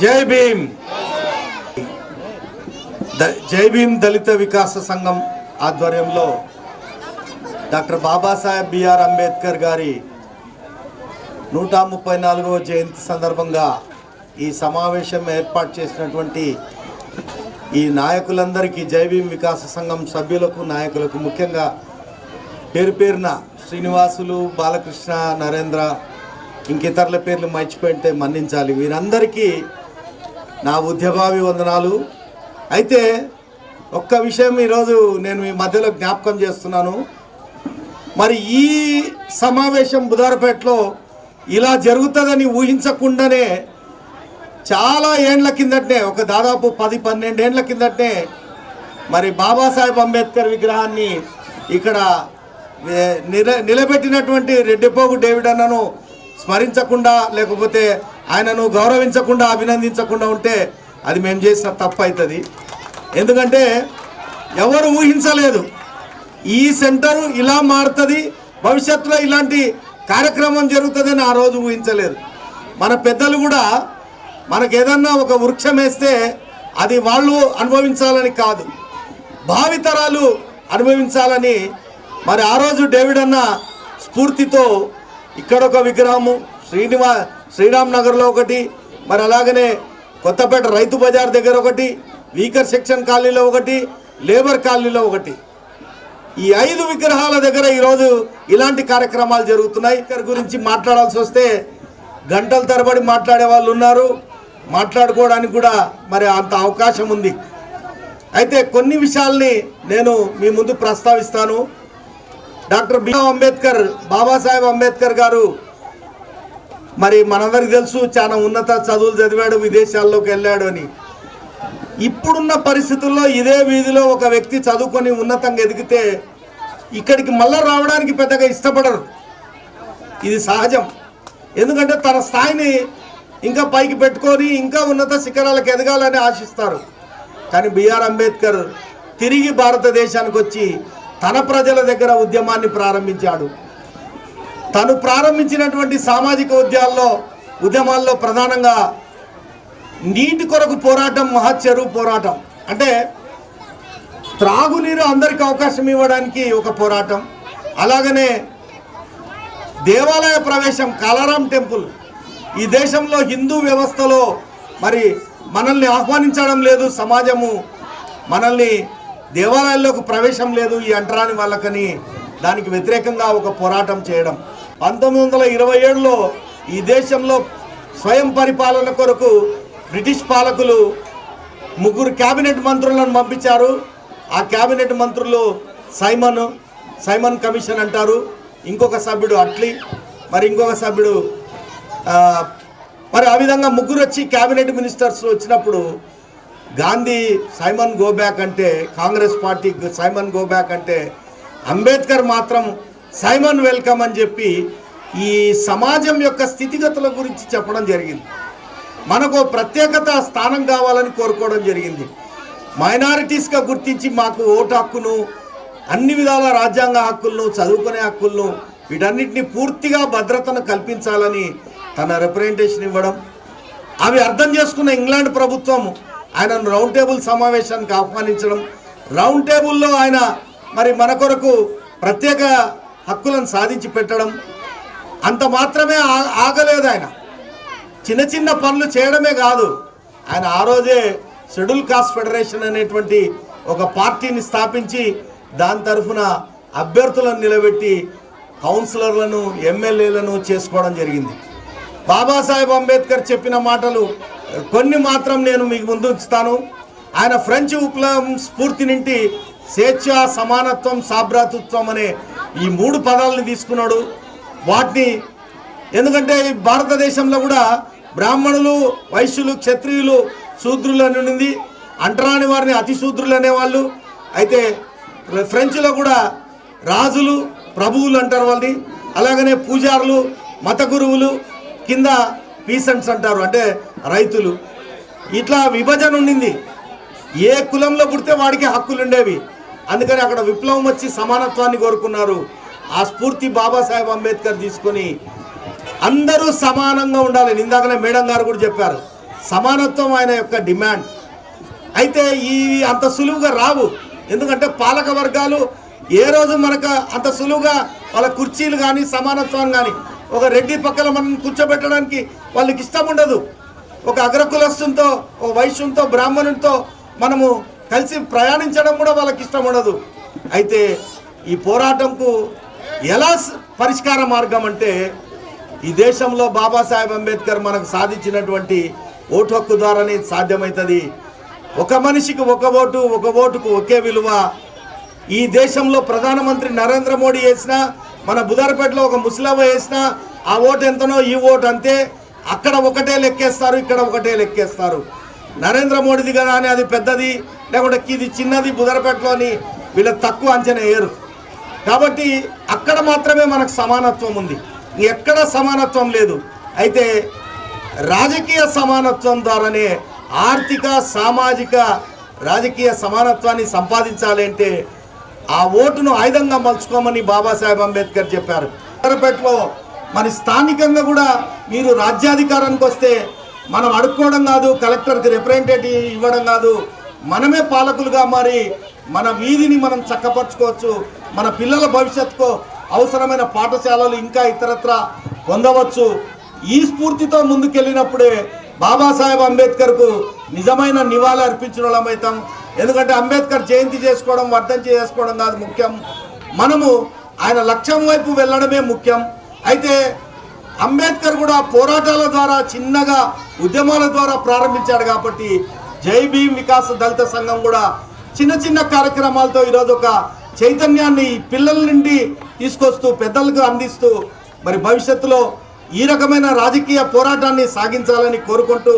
జై భీమ్. ద- జై భీమ్ దళిత వికాస సంఘం ఆధ్వర్యంలో డాక్టర్ బాబాసాహెబ్ బిఆర్ అంబేద్కర్ గారి నూట ముప్పై నాలుగవ జయంతి సందర్భంగా ఈ సమావేశం ఏర్పాటు చేసినటువంటి ఈ నాయకులందరికీ జై భీమ్ వికాస సంఘం సభ్యులకు నాయకులకు ముఖ్యంగా పేరు పేరున శ్రీనివాసులు బాలకృష్ణ నరేంద్ర ఇంకితరుల పేర్లు మర్చిపోయింటే మన్నించాలి. వీరందరికీ నా ఉద్యభావి వందనాలు. అయితే ఒక్క విషయం ఈరోజు నేను మీ మధ్యలో జ్ఞాపకం చేస్తున్నాను. మరి ఈ సమావేశం బుధారపేటలో ఇలా జరుగుతుందని ఊహించకుండానే చాలా ఏండ్ల కిందటనే ఒక దాదాపు పది పన్నెండేండ్ల కిందటనే మరి బాబాసాహెబ్ అంబేద్కర్ విగ్రహాన్ని ఇక్కడ నిల నిలబెట్టినటువంటి రెడ్డిపోగు డేవిడ్ అన్నను స్మరించకుండా లేకపోతే ఆయనను గౌరవించకుండా అభినందించకుండా ఉంటే అది మేము చేసిన తప్పు అవుతుంది ఎందుకంటే ఎవరు ఊహించలేదు. ఈ సెంటర్ ఇలా మారుతుంది భవిష్యత్తులో ఇలాంటి కార్యక్రమం జరుగుతుందని ఆ రోజు ఊహించలేదు. మన పెద్దలు కూడా మనకు ఏదన్నా ఒక వృక్షం వేస్తే అది వాళ్ళు అనుభవించాలని కాదు. భావితరాలు అనుభవించాలని మరి ఆ రోజు డేవిడ్ అన్న స్ఫూర్తితో ఇక్కడ ఒక విగ్రహము శ్రీనివాస్ శ్రీరామ్ నగర్లో ఒకటి మరి అలాగనే కొత్తపేట రైతు బజార్ దగ్గర ఒకటి వీకర్ సెక్షన్ కాలనీలో ఒకటి లేబర్ కాలనీలో ఒకటి. ఈ ఐదు విగ్రహాల దగ్గర ఈరోజు ఇలాంటి కార్యక్రమాలు జరుగుతున్నాయి. ఇక్కడ గురించి మాట్లాడాల్సి వస్తే గంటల తరబడి మాట్లాడే వాళ్ళు ఉన్నారు. మాట్లాడుకోవడానికి కూడా మరి అంత అవకాశం ఉంది. అయితే కొన్ని విషయాల్ని నేను మీ ముందు ప్రస్తావిస్తాను. Doctor B R Ambedkar Babasaheb Ambedkar garu మరి మనందరికి తెలుసు చాలా ఉన్నత చదువులు చదివాడు విదేశాల్లోకి వెళ్ళాడు అని. ఇప్పుడున్న పరిస్థితుల్లో ఇదే వీధిలో ఒక వ్యక్తి చదువుకొని ఉన్నతంగా ఎదిగితే ఇక్కడికి మళ్ళా రావడానికి పెద్దగా ఇష్టపడరు. ఇది సహజం. ఎందుకంటే తన స్థాయిని ఇంకా పైకి పెట్టుకొని ఇంకా ఉన్నత శిఖరాలకు ఎదగాలని ఆశిస్తారు. కానీ బిఆర్ అంబేద్కర్ తిరిగి భారతదేశానికి వచ్చి తన ప్రజల దగ్గర ఉద్యమాన్ని ప్రారంభించాడు. తను ప్రారంభించినటువంటి సామాజిక ఉద్యాల్లో ఉద్యమాల్లో ప్రధానంగా నీటి కొరకు పోరాటం మహచ్చరువు పోరాటం. అంటే త్రాగునీరు అందరికి అవకాశం ఇవ్వడానికి ఒక పోరాటం. అలాగనే దేవాలయ ప్రవేశం కలారాం టెంపుల్. ఈ దేశంలో హిందూ వ్యవస్థలో మరి మనల్ని ఆహ్వానించడం లేదు సమాజము మనల్ని దేవాలయాల్లోకి ప్రవేశం లేదు ఈ అంటరాని వాళ్ళకని దానికి వ్యతిరేకంగా ఒక పోరాటం చేయడం. పంతొమ్మిది వందల ఇరవై ఏడులో ఈ దేశంలో స్వయం పరిపాలన కొరకు బ్రిటిష్ పాలకులు ముగ్గురు క్యాబినెట్ మంత్రులను పంపించారు. ఆ క్యాబినెట్ మంత్రులు సైమన్ సైమన్ కమిషన్ అంటారు. ఇంకొక సభ్యుడు అట్లీ మరి ఇంకొక సభ్యుడు మరి ఆ విధంగా ముగ్గురు వచ్చి క్యాబినెట్ మినిస్టర్స్ వచ్చినప్పుడు గాంధీ సైమన్ గోబ్యాక్ అంటే కాంగ్రెస్ పార్టీ సైమన్ గోబ్యాక్ అంటే అంబేద్కర్ మాత్రం సైమన్ వెల్కమ్ అని చెప్పి ఈ సమాజం యొక్క స్థితిగతుల గురించి చెప్పడం జరిగింది. మనకు ప్రత్యేకత స్థానం కావాలని కోరుకోవడం జరిగింది. మైనారిటీస్గా గుర్తించి మాకు ఓటు హక్కును అన్ని విధాల రాజ్యాంగ హక్కులను చదువుకునే హక్కులను వీటన్నిటిని పూర్తిగా భద్రతను కల్పించాలని తన రిప్రజెంటేషన్ ఇవ్వడం అవి అర్థం చేసుకున్న ఇంగ్లాండ్ ప్రభుత్వం ఆయనను రౌండ్ టేబుల్ సమావేశానికి ఆహ్వానించడం రౌండ్ టేబుల్లో ఆయన మరి మన కొరకు ప్రత్యేక హక్కులను సాధించి పెట్టడం అంత మాత్రమే ఆగలేదు ఆయన. చిన్న చిన్న పనులు చేయడమే కాదు ఆయన ఆ రోజే షెడ్యూల్ కాస్ట్ ఫెడరేషన్ అనేటువంటి ఒక పార్టీని స్థాపించి దాని తరఫున అభ్యర్థులను నిలబెట్టి కౌన్సిలర్లను ఎమ్మెల్యేలను చేసుకోవడం జరిగింది. బాబాసాహెబ్ అంబేద్కర్ చెప్పిన మాటలు కొన్ని మాత్రం నేను మీకు ముందు ఉంచుతాను. ఆయన ఫ్రెంచ్ విప్లవం స్ఫూర్తి నుండి స్వేచ్ఛ సమానత్వం సాభ్రాతృత్వం అనే ఈ మూడు పదాలను తీసుకున్నాడు. వాటిని ఎందుకంటే భారతదేశంలో కూడా బ్రాహ్మణులు వైశ్యులు క్షత్రియులు శూద్రులు అని ఉండింది. అంటరాని వారిని అతిశూద్రులు అనేవాళ్ళు. అయితే ఫ్రెంచ్లో కూడా రాజులు ప్రభువులు అంటారు వాళ్ళని. అలాగనే పూజారులు మత గురువులు కింద పీసెంట్స్ అంటారు అంటే రైతులు. ఇట్లా విభజన ఉండింది. ఏ కులంలో పుడితే వాడికి హక్కులు ఉండేవి అందుకని అక్కడ విప్లవం వచ్చి సమానత్వాన్ని కోరుకున్నారు. ఆ స్ఫూర్తి బాబాసాహెబ్ అంబేద్కర్ తీసుకొని అందరూ సమానంగా ఉండాలి. ఇందాకనే మేడం గారు కూడా చెప్పారు. సమానత్వం ఆయన యొక్క డిమాండ్. అయితే ఇవి అంత సులువుగా రావు. ఎందుకంటే పాలక వర్గాలు ఏ రోజు మనకు అంత సులువుగా వాళ్ళ కుర్చీలు కానీ సమానత్వం కానీ ఒక రెడ్డి పక్కన మనం కూర్చోబెట్టడానికి వాళ్ళకి ఇష్టం ఉండదు. ఒక అగ్రకులస్సుతో ఒక వైశ్యంతో బ్రాహ్మణునితో మనము కలిసి ప్రయాణించడం కూడా వాళ్ళకి ఇష్టం ఉండదు. అయితే ఈ పోరాటంకు ఎలా పరిష్కార మార్గం అంటే ఈ దేశంలో బాబాసాహెబ్ అంబేద్కర్ మనకు సాధించినటువంటి ఓటు హక్కు ద్వారానే సాధ్యమవుతుంది ఒక మనిషికి ఒక ఓటు ఒక ఓటుకు ఒకే విలువ. ఈ దేశంలో ప్రధానమంత్రి నరేంద్ర మోడీ వేసినా మన బుధారపేటలో ఒక ముస్లాం వేసినా ఆ ఓటు ఎంతనో ఈ ఓటు అంతే. అక్కడ ఒకటే లెక్కేస్తారు ఇక్కడ ఒకటే లెక్కేస్తారు. నరేంద్ర మోడీది కదా అని అది పెద్దది. లేకుంటే ఇది చిన్నది బుధారపేటలోని వీళ్ళు తక్కువ అంచనా వేయరు. కాబట్టి అక్కడ మాత్రమే మనకు సమానత్వం ఉంది. ఎక్కడ సమానత్వం లేదు. అయితే రాజకీయ సమానత్వం ద్వారానే ఆర్థిక సామాజిక రాజకీయ సమానత్వాన్ని సంపాదించాలి అంటే ఆ ఓటును ఆయుధంగా మలుచుకోమని బాబాసాహెబ్ అంబేద్కర్ చెప్పారు. ఉత్తరపేటలో మరి స్థానికంగా కూడా మీరు రాజ్యాధికారానికి వస్తే మనం అడుక్కోవడం కాదు కలెక్టర్కి రిప్రజెంటేటివ్ ఇవ్వడం కాదు మనమే పాలకులుగా మారి మన వీధిని మనం చక్కపరచుకోవచ్చు మన పిల్లల భవిష్యత్తుకు అవసరమైన పాఠశాలలు ఇంకా ఇతరత్ర పొందవచ్చు. ఈ స్ఫూర్తితో ముందుకెళ్ళినప్పుడే బాబాసాహెబ్ అంబేద్కర్కు నిజమైన నివాళి అర్పించిన అవుతాం ఎందుకంటే అంబేద్కర్ జయంతి చేసుకోవడం వర్ధంతి చేసుకోవడం కాదు ముఖ్యం. మనము ఆయన లక్ష్యం వైపు వెళ్ళడమే ముఖ్యం. అయితే అంబేద్కర్ కూడా పోరాటాల ద్వారా చిన్నగా ఉద్యమాల ద్వారా ప్రారంభించాడు కాబట్టి జై భీమ్ వికాస్ దళిత సంఘం కూడా చిన్న చిన్న కార్యక్రమాలతో ఈరోజు ఒక చైతన్యాన్ని పిల్లల నుండి తీసుకొస్తూ పెద్దలకు అందిస్తూ మరి భవిష్యత్తులో ఈ రకమైన రాజకీయ పోరాటాన్ని సాగించాలని కోరుకుంటూ